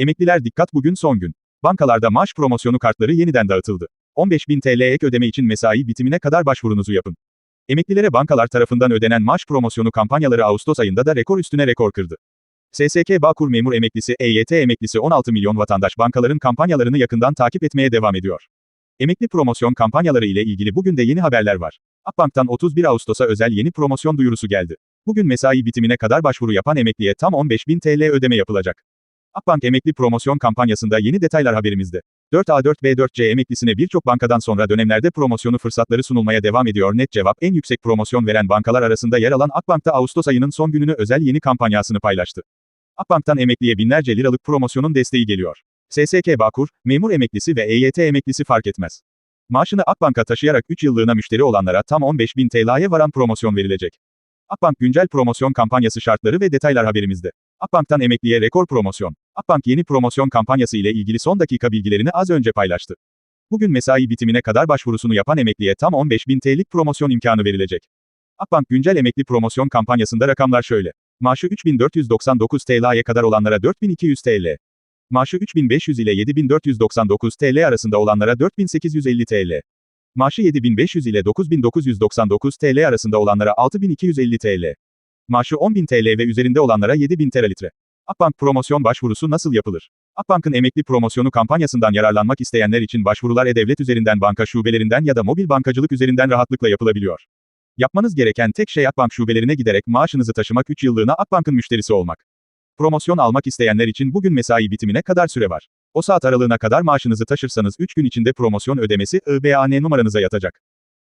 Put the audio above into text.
Emekliler dikkat bugün son gün. Bankalarda maaş promosyonu kartları yeniden dağıtıldı. 15.000 TL ek ödeme için mesai bitimine kadar başvurunuzu yapın. Emeklilere bankalar tarafından ödenen maaş promosyonu kampanyaları Ağustos ayında da rekor üstüne rekor kırdı. SSK Bağkur memur emeklisi, EYT emeklisi 16 milyon vatandaş bankaların kampanyalarını yakından takip etmeye devam ediyor. Emekli promosyon kampanyaları ile ilgili bugün de yeni haberler var. Akbank'tan 31 Ağustos'a özel yeni promosyon duyurusu geldi. Bugün mesai bitimine kadar başvuru yapan emekliye tam 15.000 TL ödeme yapılacak. Akbank emekli promosyon kampanyasında yeni detaylar haberimizde. 4A4B4C emeklisine birçok bankadan sonra dönemlerde promosyonu fırsatları sunulmaya devam ediyor. Net cevap en yüksek promosyon veren bankalar arasında yer alan Akbank'ta Ağustos ayının son gününü özel yeni kampanyasını paylaştı. Akbank'tan emekliye binlerce liralık promosyonun desteği geliyor. SSK Bağkur, memur emeklisi ve EYT emeklisi fark etmez. Maaşını Akbank'a taşıyarak 3 yıllığına müşteri olanlara tam 15.000 TL'ye varan promosyon verilecek. Akbank güncel promosyon kampanyası şartları ve detaylar haberimizde. Akbank'tan emekliye rekor promosyon. Akbank yeni promosyon kampanyası ile ilgili son dakika bilgilerini az önce paylaştı. Bugün mesai bitimine kadar başvurusunu yapan emekliye tam 15.000 TL'lik promosyon imkanı verilecek. Akbank güncel emekli promosyon kampanyasında rakamlar şöyle. Maaşı 3499 TL'ye kadar olanlara 4200 TL. Maaşı 3500 ile 7499 TL arasında olanlara 4850 TL. Maaşı 7500 ile 9999 TL arasında olanlara 6250 TL. Maaşı 10.000 TL ve üzerinde olanlara 7000 TL'litre. Akbank promosyon başvurusu nasıl yapılır? Akbank'ın emekli promosyonu kampanyasından yararlanmak isteyenler için başvurular e-devlet üzerinden banka şubelerinden ya da mobil bankacılık üzerinden rahatlıkla yapılabiliyor. Yapmanız gereken tek şey Akbank şubelerine giderek maaşınızı taşımak 3 yıllığına Akbank'ın müşterisi olmak. Promosyon almak isteyenler için bugün mesai bitimine kadar süre var. O saat aralığına kadar maaşınızı taşırsanız 3 gün içinde promosyon ödemesi IBAN numaranıza yatacak.